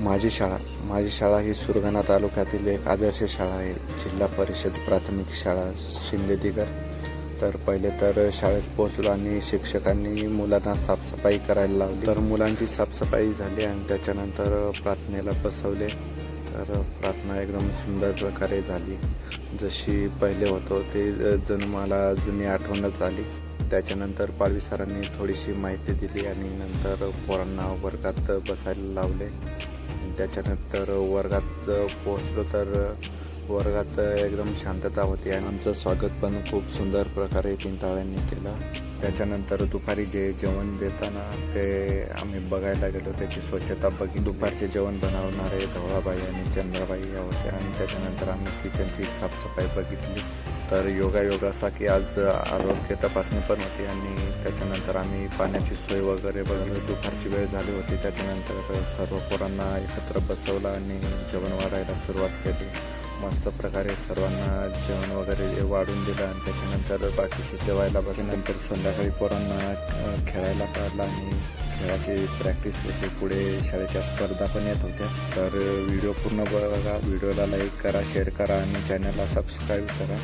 माझी शाळा. माझी शाळा ही सुरगाणा तालुक्यातील एक आदर्श शाळा आहे. जिल्हा परिषद प्राथमिक शाळा शिंदेदिगर तर पहिले तर शाळेत पोहोचलो आणि शिक्षकांनी मुलांना साफसफाई करायला लावली. तर मुलांची साफसफाई झाली आणि त्याच्यानंतर प्रार्थनेला बसवले. तर प्रार्थना एकदम सुंदर प्रकारे झाली. जशी पहिले होतो ते जण मला जुनी आठवणच आली. त्याच्यानंतर पाडवी सरांनी थोडीशी माहिती दिली आणि नंतर पोरांना वर्गात बसायला लावले. त्याच्यानंतर वर्गात पोहोचलो तर वर्गात एकदम शांतता होती आणि आमचं स्वागत पण खूप सुंदर प्रकारे तीन केलं. त्याच्यानंतर दुपारी जे जेवण देताना ते आम्ही बघायला गेलो त्याची स्वच्छता बघी दुपारचे जेवण बनवणारे धवळाबाई आणि चंद्राबाई या होत्या आणि त्याच्यानंतर आम्ही किचनची साफसफाई बघितली. तर योगायोग असा की आज आरोग्य तपासणी पण होती आणि त्याच्यानंतर आम्ही पाण्याची सोय वगैरे बघितली दुपारची वेळ झाली होती. त्याच्यानंतर सर्व पोरांना एकत्र बसवलं आणि जेवण वाढायला सुरुवात केली. मस्त प्रकारे सर्वांना जेवण वगैरे वाढून दिलं आणि त्याच्यानंतर बाकीचे जेवायला बसल्यानंतर संध्याकाळी पोरांना खेळायला काढलं आणि खेळाची प्रॅक्टिस होती. पुढे शाळेच्या स्पर्धा पण येत होत्या. तर व्हिडिओ पूर्ण बघा. व्हिडिओला लाईक करा शेअर करा आणि चॅनलला सबस्क्राईब करा.